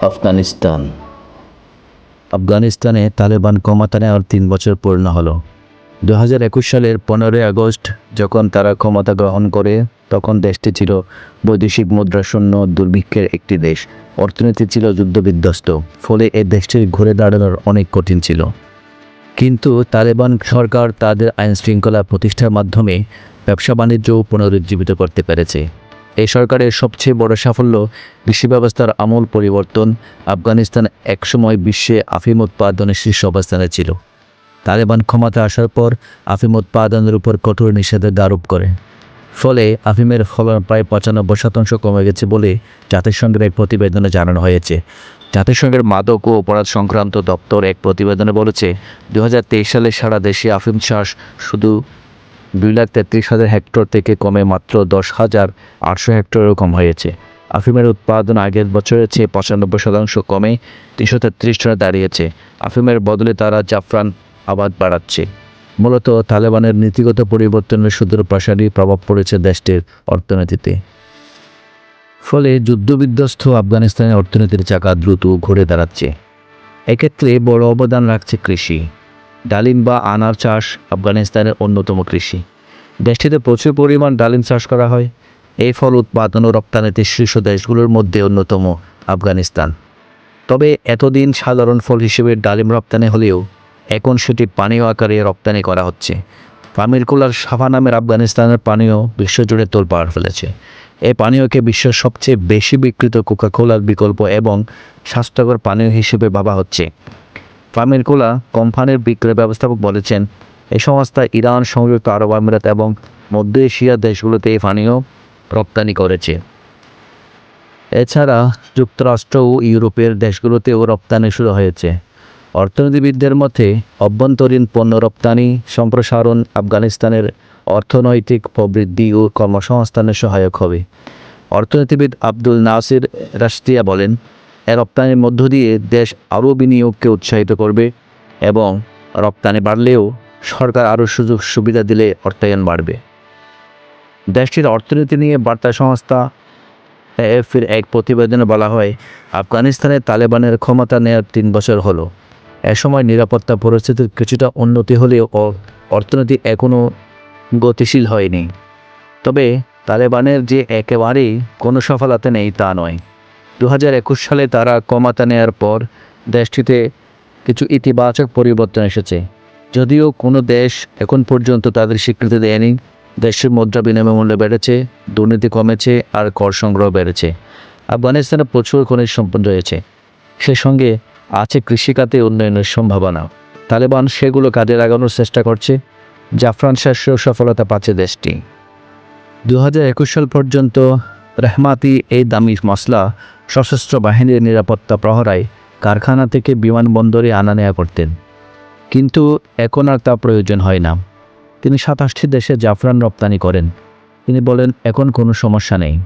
আফগানিস্তান। আফগানিস্তানে তালেবান ক্ষমতা নেওয়ার তিন বছর পূর্ণ হলো। দু হাজার একুশ সালের পনেরোই আগস্ট যখন তারা ক্ষমতা গ্রহণ করে, তখন দেশটি ছিল বৈদেশিক মুদ্রাশূন্য দুর্ভিক্ষের একটি দেশ। অর্থনীতি ছিল যুদ্ধবিধ্বস্ত, ফলে এ দেশটির ঘুরে দাঁড়ানোর অনেক কঠিন ছিল। কিন্তু তালেবান সরকার তাদের আইন শৃঙ্খলা প্রতিষ্ঠার মাধ্যমে ব্যবসা বাণিজ্য পুনরুজ্জীবিত করতে পেরেছে। এই সরকারের সবচেয়ে বড় সাফল্য কৃষি ব্যবস্থার আমূল পরিবর্তন আফগানিস্তান একসময় বিশ্বে আফিম উৎপাদনের শীর্ষ অবস্থানে ছিল। তালেবান ক্ষমতা আসার পর আফিম উৎপাদনের উপর কঠোর নিষেধাজ্ঞা আরোপ করে। ফলে আফিমের ফলন প্রায় পঁচানব্বই শতাংশ কমে গেছে বলে জাতিসংঘের এক প্রতিবেদনে জানানো হয়েছে। জাতিসংঘের মাদক ও অপরাধ সংক্রান্ত দপ্তর এক প্রতিবেদনে বলেছে দু হাজার তেইশ সালে সারা দেশে আফিম চাষ শুধু দুই লাখ তেত্রিশ হাজার হেক্টর থেকে কমে মাত্র দশ হাজার আটশো হেক্টরেও কম হয়েছে। আফিমের উৎপাদন আগের বছরের চেয়ে পঁচানব্বই শতাংশ কমে তিনশো তেত্রিশ টনে দাঁড়িয়েছে। আফিমের বদলে তারা জাফরান আবাদ বাড়াচ্ছে। মূলত তালেবানের নীতিগত পরিবর্তনের সুদূর প্রসারী প্রভাব পড়েছে দেশটির অর্থনীতিতে। ফলে যুদ্ধবিধ্বস্ত আফগানিস্তানের অর্থনীতির চাকা দ্রুত ঘুরে দাঁড়াচ্ছে। এক্ষেত্রে বড় অবদান রাখছে কৃষি। ডালিম বা আনার চাষ আফগানিস্তানের অন্যতম কৃষি। দেশটিতে প্রচুর পরিমাণ ডালিম চাষ করা হয়। এই ফল উৎপাদন ও রপ্তানিতে শীর্ষ দেশগুলোর মধ্যে অন্যতম আফগানিস্তান। তবে এতদিন সাধারণ ফল হিসেবে ডালিম রপ্তানি হলেও এখন সেটি পানীয় আকারে রপ্তানি করা হচ্ছে। পামির কুলার সাফা নামের আফগানিস্তানের পানীয় বিশ্বজুড়ে তোল তোলপাড় ফেলেছে। এই পানীয়কে বিশ্বের সবচেয়ে বেশি বিকৃত কোকাকোলার বিকল্প এবং স্বাস্থ্যকর পানীয় হিসেবে ভাবা হচ্ছে। পামির কোলা কোম্পানির বিক্রয় ব্যবস্থাপক বলেছেন, এই সংস্থা ইরান, সংযুক্ত আরব আমিরাত এবং মধ্য এশিয়ার দেশগুলোতে এই পানীয় রপ্তানি করেছে। এছাড়া যুক্তরাষ্ট্র ও ইউরোপের দেশগুলোতেও রপ্তানি শুরু হয়েছে। অর্থনীতিবিদদের মতে, অভ্যন্তরীণ পণ্য রপ্তানি, সম্প্রসারণ, আফগানিস্তানের অর্থনৈতিক প্রবৃদ্ধি ও কর্মসংস্থানের সহায়ক হবে। অর্থনীতিবিদ আব্দুল নাসির রাশতিয়া বলেন রপ্তানির মধ্য দিয়ে দেশ আরও বিনিয়োগকে উৎসাহিত করবে এবং রপ্তানি বাড়লেও সরকার আরও সুযোগ সুবিধা দিলে অর্থায়ন বাড়বে। দেশটির অর্থনীতি নিয়ে বার্তা সংস্থা এএফির এক প্রতিবেদনে বলা হয়, আফগানিস্তানে তালেবানের ক্ষমতা নেওয়ার তিন বছর হলো। এ সময় নিরাপত্তা পরিস্থিতির কিছুটা উন্নতি হলেও অর্থনীতি এখনও গতিশীল হয়নি। তবে তালেবানের যে একেবারেই কোনো সফলতা নেই তা নয়। দু হাজার একুশ সালে তারা ক্ষমতা নেওয়ার পর দেশটিতে কিছু ইতিবাচক পরিবর্তন এসেছে। যদিও কোনো দেশ এখন পর্যন্ত তাদের স্বীকৃতি দেয়নি, দেশের মুদ্রা বিনিময় মূল্য বেড়েছে, দুর্নীতি কমেছে আর কর সংগ্রহ বেড়েছে। আফগানিস্তানে প্রচুর খনিজ সম্পদ রয়েছে। সে সঙ্গে আছে কৃষিখাতে উন্নয়নের সম্ভাবনা। তালেবান সেগুলো কাজে লাগানোর চেষ্টা করছে জাফরান শস্যেও সফলতা পাচ্ছে দেশটি। দু হাজার একুশ সাল পর্যন্ত রেহমাতি এই দামি মশলা সশস্ত্র বাহিনীর নিরাপত্তা প্রহরায় কারখানা থেকে বিমানবন্দরে আনা নেয়া করতেন। কিন্তু এখন আর তা প্রয়োজন হয় না। তিনি সাতাশটি দেশে জাফরান রপ্তানি করেন। তিনি বলেন, এখন কোনো সমস্যা নেই।